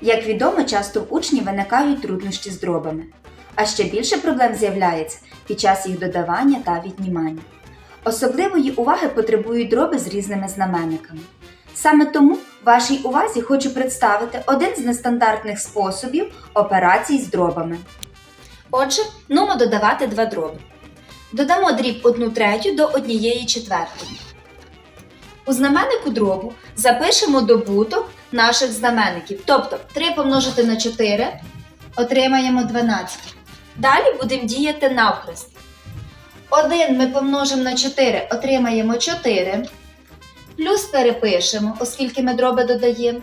Як відомо, часто в учнів виникають труднощі з дробами. А ще більше проблем з'являється під час їх додавання та віднімання. Особливої уваги потребують дроби з різними знаменниками. Саме тому вашій увазі хочу представити один з нестандартних способів операцій з дробами. Отже, нумо додавати два дроби. Додамо дріб 1 третю до 1 четвертої. У знаменнику дробу запишемо добуток наших знаменників. Тобто 3 помножити на 4 отримаємо 12. Далі будемо діяти навхрест. 1 ми помножимо на 4, отримаємо 4. Плюс перепишемо, оскільки ми дроби додаємо.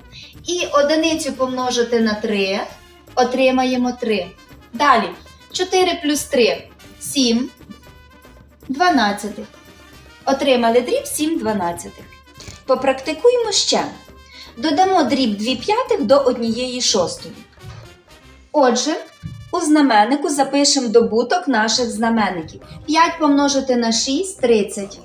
І одиницю помножити на 3, отримаємо 3. Далі 4 плюс 3 7. 12. Отримали дріб 7 дванадцятих. Попрактикуємо ще. Додамо дріб 2 п'ятих до 1 шостої. Отже, у знаменнику запишемо добуток наших знаменників. 5 помножити на 6 30.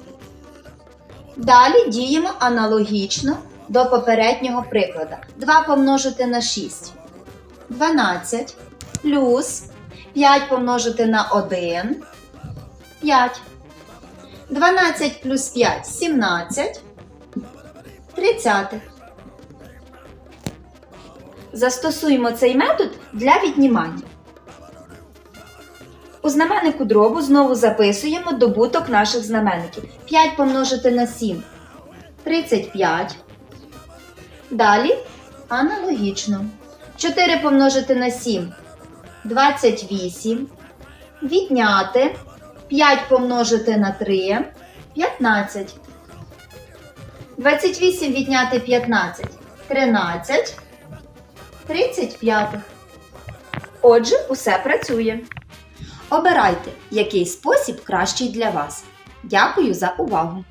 Далі діємо аналогічно до попереднього прикладу. 2 помножити на 6 12 плюс 5 помножити на 1 5. 12 плюс 5 17. 30. Застосуємо цей метод для віднімання. У знаменнику дробу знову записуємо добуток наших знаменників. 5 помножити на 7 35. Далі аналогічно. 4 помножити на 7 28. Відняти 5 помножити на 3 15. 28 відняти 15 13. 35. Отже, усе працює. Обирайте, який спосіб кращий для вас. Дякую за увагу!